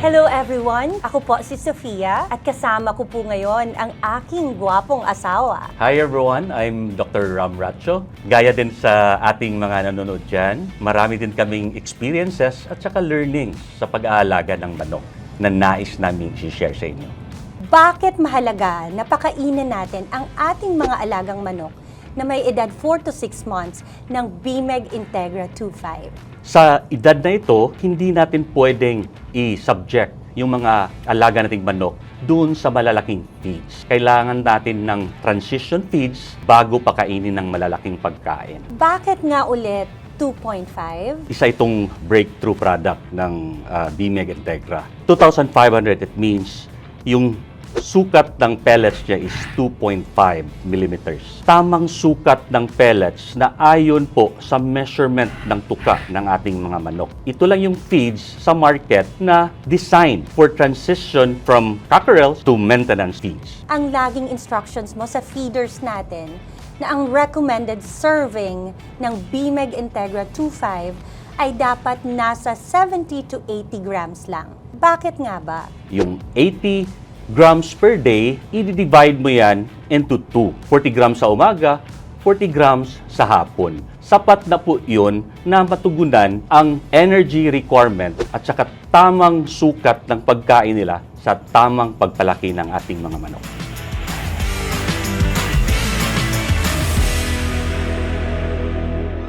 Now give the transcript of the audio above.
Hello everyone! Ako po si Sofia at kasama ko po ngayon ang aking gwapong asawa. Hi everyone, I'm Dr. Ram Racho. Gaya din sa ating mga nanonood dyan, marami din kaming experiences at saka learnings sa pag-aalaga ng manok na nais namin i-share sa inyo. Bakit mahalaga na pakainin natin ang ating mga alagang manok na may edad 4 to 6 months ng BMEG Integra 2.5? Sa edad na ito, hindi natin pwedeng i-subject yung mga alaga nating manok doon sa malalaking feeds. Kailangan natin ng transition feeds bago pakainin ng malalaking pagkain. Bakit nga ulit 2.5? Isa itong breakthrough product ng uh, BMEG Integra. 2,500, it means yung sukat ng pellets niya is 2.5 millimeters. Tamang sukat ng pellets na ayon po sa measurement ng tuka ng ating mga manok. Ito lang yung feeds sa market na designed for transition from cockerels to maintenance feeds. Ang laging instructions mo sa feeders natin na ang recommended serving ng BMEG Integra 2.5 ay dapat nasa 70 to 80 grams lang. Bakit nga ba? Yung 80 grams per day, i-divide mo yan into 2. 40 grams sa umaga, 40 grams sa hapon. Sapat na po yun na matugunan ang energy requirement at saka tamang sukat ng pagkain nila sa tamang pagpalaki ng ating mga manok.